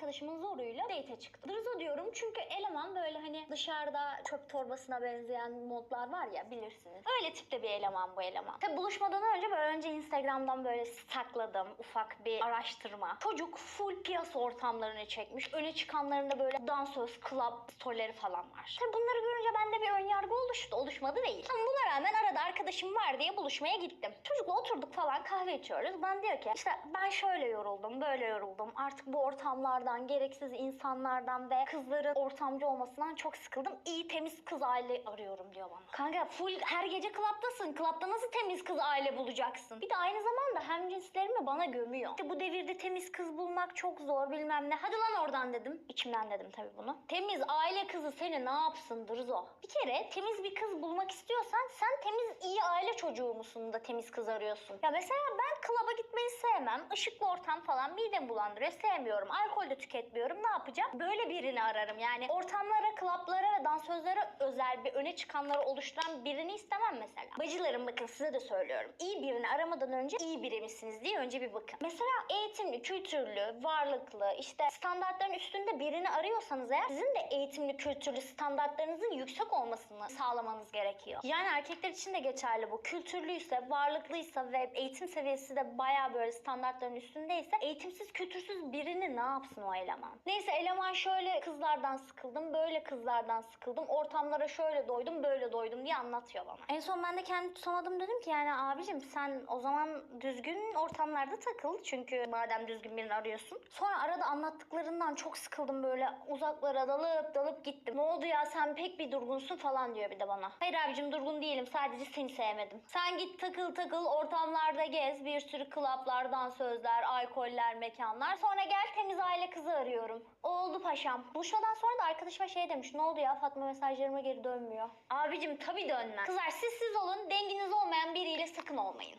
arkadaşımın zoruyla date çıktım. Dırzo diyorum çünkü eleman böyle hani dışarıda çöp torbasına benzeyen modlar var ya bilirsiniz. Öyle tipte bir eleman bu eleman. Tabi buluşmadan önce böyle önce Instagram'dan böyle sakladım ufak bir araştırma. Çocuk full piyasa ortamlarını çekmiş. Öne çıkanlarında böyle dansöz, club storyleri falan var. Tabi bunları görünce bende bir önyargı oluştu. Oluşmadı değil. Ama buna rağmen arada arkadaşım var diye buluşmaya gittim. Çocukla oturduk falan kahve içiyoruz. Ben diyor ki işte ben şöyle yoruldum, böyle yoruldum. Artık bu ortamlardan, gereksiz insanlardan ve kızların ortamcı olmasından çok sıkıldım. İyi temiz kız aile arıyorum diyor bana. Kanka full her gece klaptasın. Klapta nasıl temiz kız aile bulacaksın? Bir de aynı zamanda hem cinslerimi bana gömüyor. İşte bu devirde temiz kız bulmak çok zor bilmem ne. Hadi lan oradan dedim. İçimden dedim tabii bunu. Temiz aile kızı seni ne yapsın Dırzo? Bir kere temiz bir kız bulmak istiyorsan sen temiz iyi aile çocuğu musun da temiz kız arıyorsun? Ya mesela ben klaba gitmeyi sevmem. Işıklı ortam falan midem bulandırıyor. Sevmiyorum. Alkol de tüketmiyorum. Ne yapacağım? Böyle birini ararım. Yani ortamlara, klaplara ve dansözlere özel bir öne çıkanları oluşturan birini istemem mesela. Bacılarım bakın size de söylüyorum. İyi birini aramadan önce iyi biri misiniz diye önce bir bakın. Mesela eğitimli, kültürlü, varlıklı, işte standartların üstünde birini arıyorsanız eğer sizin de eğitimli, kültürlü standartlarınızın yüksek olmasını sağlamanız gerekiyor. Yani erkekler için de geçerli bu. Kültürlüyse, varlıklıysa ve eğitim seviyesi de baya böyle standartların üstündeyse eğitimsiz, kültürsüz birini ne yapsın o eleman? Neyse eleman şöyle kızlardan sıkıldım, böyle kızlardan sıkıldım, ortamlara şöyle doydum, böyle doydum diye anlatıyor bana. En son ben de kendimi tutamadım dedim ki yani abicim sen o zaman düzgün ortamlarda takıl çünkü madem düzgün birini arıyorsun. Sonra arada anlattıklarından çok sıkıldım böyle uzaklara dalıp dalıp gittim. Ne oldu ya sen pek bir durgunsun falan diyor bir de bana. Hayır abicim durgun değilim sadece seni sevmedim. Sen git takıl takıl ortamlarda gez bir sürü klaplar, sözler, alkoller, mekanlar. Sonra gel temiz aile kızı arıyorum. Oldu paşam. Buluşmadan sonra da arkadaşıma şey demiş. Ne oldu ya Fatma mesajlarıma geri dönmüyor. Abicim tabii dönmem. Kızlar siz siz olun denginiz olmayan biriyle sakın olmayın.